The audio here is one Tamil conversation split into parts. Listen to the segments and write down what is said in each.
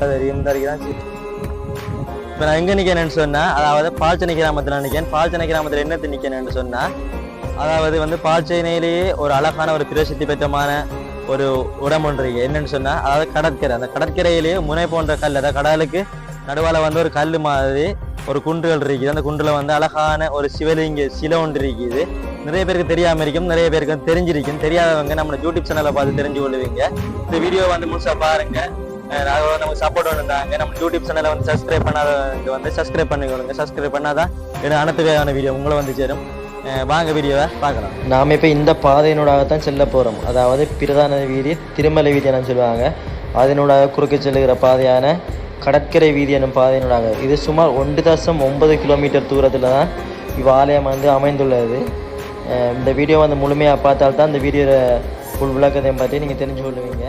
தெரியும் இப்போ நான் எங்கே நிற்கிறேன்னு சொன்னால் அதாவது பால்ச்சனை கிராமத்தில் நிற்கிறேன் பால்ச்சனை கிராமத்தில் என்னத்தை நிற்கிறேன்னு சொன்னால் அதாவது வந்து பால்ச்சனையிலேயே ஒரு அழகான ஒரு பிரசித்தி பெற்றமான ஒரு இடம் ஒன்று இருக்கு. என்னன்னு சொன்னால் அதாவது கடற்கரை. அந்த கடற்கரையிலேயே முனை போன்ற கல் அதாவது கடலுக்கு நடுவால வந்து ஒரு கல் மாதிரி ஒரு குன்றுகள் இருக்குது. அந்த குன்றுல வந்து அழகான ஒரு சிவலிங்க சிலை ஒன்று இருக்குது. நிறைய பேருக்கு தெரியாம இருக்கும் நிறைய பேருக்கு தெரிஞ்சிருக்கும். தெரியாதவங்க நம்ம யூடியூப் சேனலை பார்த்து தெரிஞ்சு கொள்ளுவீங்க. இந்த வீடியோ வந்து முழுசா பாருங்க. அஹ் நமக்கு சப்போர்ட் பண்ணுறாங்க நம்ம யூடியூப் சேனலை வந்து சப்ஸ்கிரைப் பண்ணாதவங்க வந்து சப்ஸ்கிரைப் பண்ணிக்கொள்ளுங்க சப்ஸ்கிரைப் பண்ணாதான் எனக்கு அனைத்து வகையான வீடியோ உங்களை வந்து சேரும். Eh, வாங்க வீடியோவை பார்க்கலாம். நாம் இப்போ இந்த பாதையினூடாகத்தான் செல்ல போகிறோம் அதாவது பிரதான வீதி திருமலை வீதி என சொல்லுவாங்க. அதனூடாக குறுக்க செல்லுகிற பாதையான கடற்கரை வீதி எனும் பாதையினூடாக. இது சுமார் ஒன்று தசம் ஒன்பது கிலோமீட்டர் தூரத்தில் தான் இவ்வாலயம் வந்து அமைந்துள்ளது. Eh, இந்த வீடியோ வந்து முழுமையாக பார்த்தால்தான் இந்த வீடியோவில் உள் விளக்கத்தையும் பற்றி நீங்கள் தெரிஞ்சு கொள்ளுவீங்க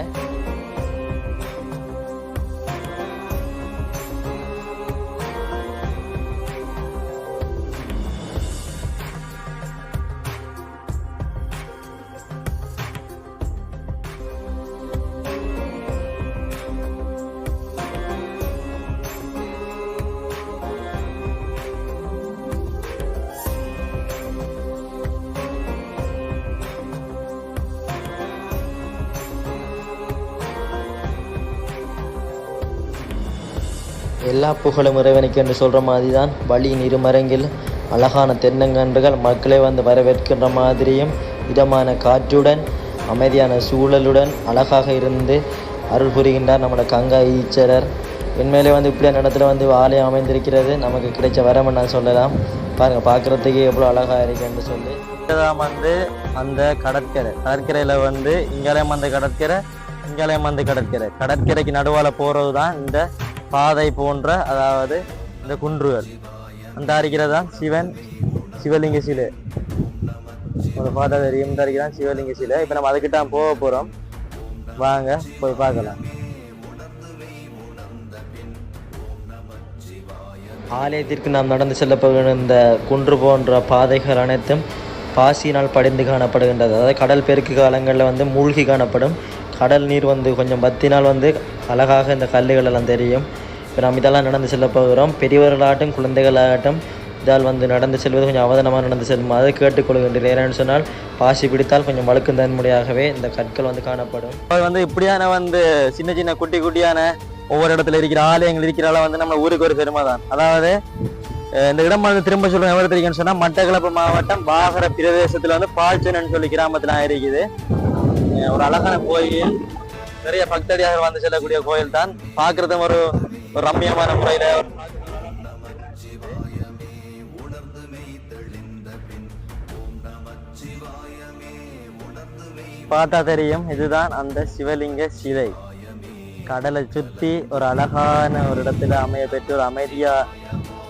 எல்லா புகழும் இறைவனுக்கு என்று சொல்கிற மாதிரி தான் வழியின் இருமரங்கில் அழகான தென்னங்கன்றுகள் மக்களை வந்து வரவேற்கின்ற மாதிரியும் இதமான காற்றுடன் அமைதியான சூழலுடன் அழகாக இருந்து அருள் புரிகின்றார் நம்மளோட கங்கா ஈச்சரர். உண்மையிலே வந்து இப்படியான இடத்துல வந்து ஆலயம் அமைந்திருக்கிறது. நமக்கு கிடைச்ச வரம்னு நான் சொல்லலாம். பாருங்கள் பார்க்குறதுக்கு எவ்வளோ அழகாக இருக்குன்னு சொல்லி. இதுதான் வந்து அந்த கடற்கரை. கடற்கரையில வந்து இங்கேயும் வந்து கடற்கரை இங்கேயும் வந்து கடற்கரை. கடற்கரைக்கு நடுவால போகிறது தான் இந்த பாதை போன்ற அதாவது இந்த குன்றுகள். அந்த அரிக்கிறதா சிவன் சிவலிங்க சிலை. ஒரு பார்த்தா தெரியும் இந்த அறிக்கிறான் சிவலிங்க சிலை. இப்போ நம்ம அதுக்கிட்ட போக போகிறோம் வாங்க போய் பார்க்கலாம். ஆலயத்திற்கு நாம் நடந்து செல்லப்படுகின்ற இந்த குன்று போன்ற பாதைகள் அனைத்தும் பாசியினால் படிந்து காணப்படுகின்றது. அதாவது கடல் பெருக்கு காலங்களில் வந்து மூழ்கி காணப்படும். கடல் நீர் வந்து கொஞ்சம் பத்தினால் வந்து அழகாக இந்த கல்லுகள் எல்லாம் தெரியும். இப்போ நாம் இதெல்லாம் நடந்து செல்ல போகிறோம். பெரியவர்களாகட்டும் குழந்தைகளாகட்டும் இதால் வந்து நடந்து செல்வது கொஞ்சம் அவதானமாக நடந்து செல்லும். அதை கேட்டுக்கொள்கின்றேன் ஏன்னு சொன்னால் பாசி பிடித்தால் கொஞ்சம் வழுக்கும் தன்முறையாகவே இந்த கற்கள் வந்து காணப்படும். அது வந்து இப்படியான வந்து சின்ன சின்ன குட்டி குட்டியான ஒவ்வொரு இடத்துல இருக்கிற ஆலயங்கள் இருக்கிறால வந்து நம்ம ஊருக்கு ஒரு பெருமை தான். அதாவது இந்த இடம் வந்து திரும்ப சொல்றேன். எவ்வளவு சொன்னால் சொன்னா மட்டக்களப்பு மாவட்டம் பாகர பிரதேசத்துல வந்து பால்ச்சனன்னு சொல்லி கிராமத்துல இருக்குது ஒரு அழகான கோயில். நிறைய பக்தடியாக வந்து செல்லக்கூடிய கோயில் தான் பார்க்கறதும் ஒரு ரம்யமான ரம்மியமான முறையில பார்த்தா தெரியும் இதுதான் அந்த சிவலிங்க சிலை. கடலை சுத்தி ஒரு அழகான ஒரு இடத்துல அமைய பெற்று ஒரு அமைதியா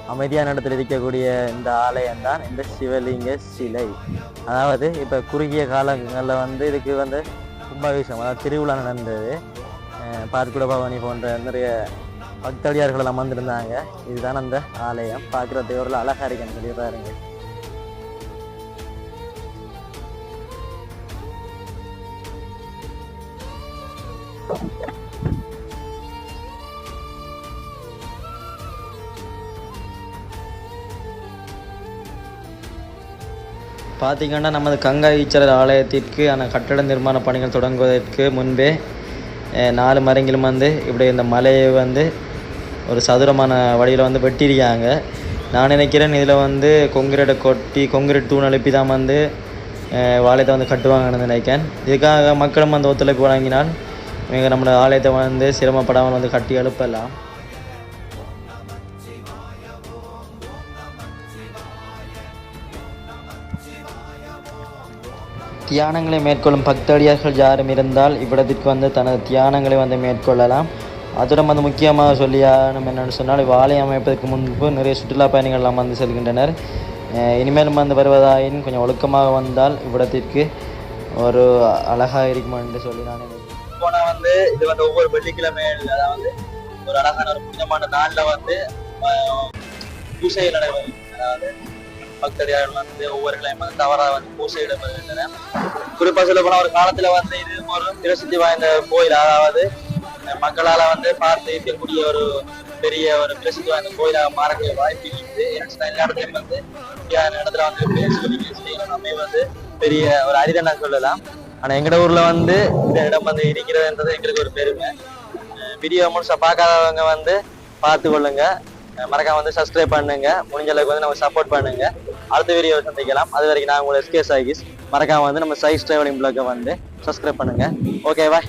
அமைதியான இடத்துல இருக்கக்கூடிய இந்த ஆலயம் தான் இந்த சிவலிங்க சிலை. அதாவது இப்போ குறுகிய காலங்களில் வந்து இதுக்கு வந்து கும்பாபிஷேகம் அதாவது திருவிழா நடந்தது. அஹ் பவானி போன்ற நிறைய பக்தடியார்கள் எல்லாம் வந்திருந்தாங்க இதுதான் அந்த ஆலயம். பார்க்குறதுக்கு ஒரு அழகா இருக்குன்னு சொல்லி பாருங்க. பார்த்திங்கன்னா நமது கங்கா ஈச்சரர் ஆலயத்திற்கு ஆன கட்டட நிர்மாண பணிகள் தொடங்குவதற்கு முன்பே நாலு மரங்களும் வந்து இப்படி இந்த மலையை வந்து ஒரு சதுரமான வழியில் வந்து வெட்டியிருக்காங்க. நான் நினைக்கிறேன் இதில் வந்து கொங்கிரீட்டை கொட்டி கொங்கிரீட் தூண் எழுப்பி தான் வந்து ஆலயத்தை வந்து கட்டுவாங்கன்னு நினைக்கிறேன். இதுக்காக மக்களும் வந்து ஒத்துழைப்பு வழங்கினால் இவங்க நம்மளோட ஆலயத்தை வந்து சிரமப்படாமல் வந்து கட்டி எழுப்பலாம் தியானங்களை மேற்கொள்ளும் பக்தடியார்கள் யாரும் இருந்தால் இவ்விடத்திற்கு வந்து தனது தியானங்களை வந்து மேற்கொள்ளலாம். அதுடன் வந்து முக்கியமாக சொல்லியானும் என்னென்னு சொன்னால் இவ் அமைப்பதற்கு முன்பு நிறைய சுற்றுலா பயணிகள்லாம் வந்து செல்கின்றனர். இனிமேலும் வந்து வருவதாயின் கொஞ்சம் ஒழுக்கமாக வந்தால் இவ்விடத்திற்கு ஒரு அழகாக இருக்கும் என்று சொல்லி நான் போனால் வந்து இது வந்து ஒவ்வொரு வெள்ளிக்கிழமை அதாவது ஒரு அழகான ஒரு புனிதமான நாளில் வந்து பூசை நடைபெறும். அதாவது பக்தர்கள் வந்து ஒவ்வொரு கிளையும் வந்து தவறாக வந்து பூசையிடப்படுகின்றன. குறிப்பாக சொல்ல போனா ஒரு காலத்துல வந்து இது ஒரு பிரசித்தி வாய்ந்த கோயில். அதாவது மக்களால வந்து பார்த்து இருக்கக்கூடிய ஒரு பெரிய ஒரு பிரசித்தி வாய்ந்த கோயிலாக மாறக்கூடிய வாய்ப்பு இருக்குது. ஏன்னா எல்லா வந்து இடத்துல வந்து பேர் நம்ம வந்து பெரிய ஒரு அரிதை நான் சொல்லலாம். ஆனா எங்கட ஊர்ல வந்து இந்த இடம் வந்து இருக்கிறதுன்றது எங்களுக்கு ஒரு பெருமை. வீடியோ முழுசா பார்க்காதவங்க வந்து பார்த்து கொள்ளுங்க மறக்காம வந்து சப்ஸ்கிரைப் பண்ணுங்க. முடிஞ்ச அளவுக்கு வந்து நம்ம சப்போர்ட் பண்ணுங்க. அடுத்த வீடியோ சந்திக்கலாம். அது வரைக்கும் நான் உங்களை எஸ்கே சாகிஸ். மறக்காம வந்து நம்ம சைஸ் டிராவலிங் பிளாக்கை வந்து சப்ஸ்கிரைப் பண்ணுங்க. Okay bye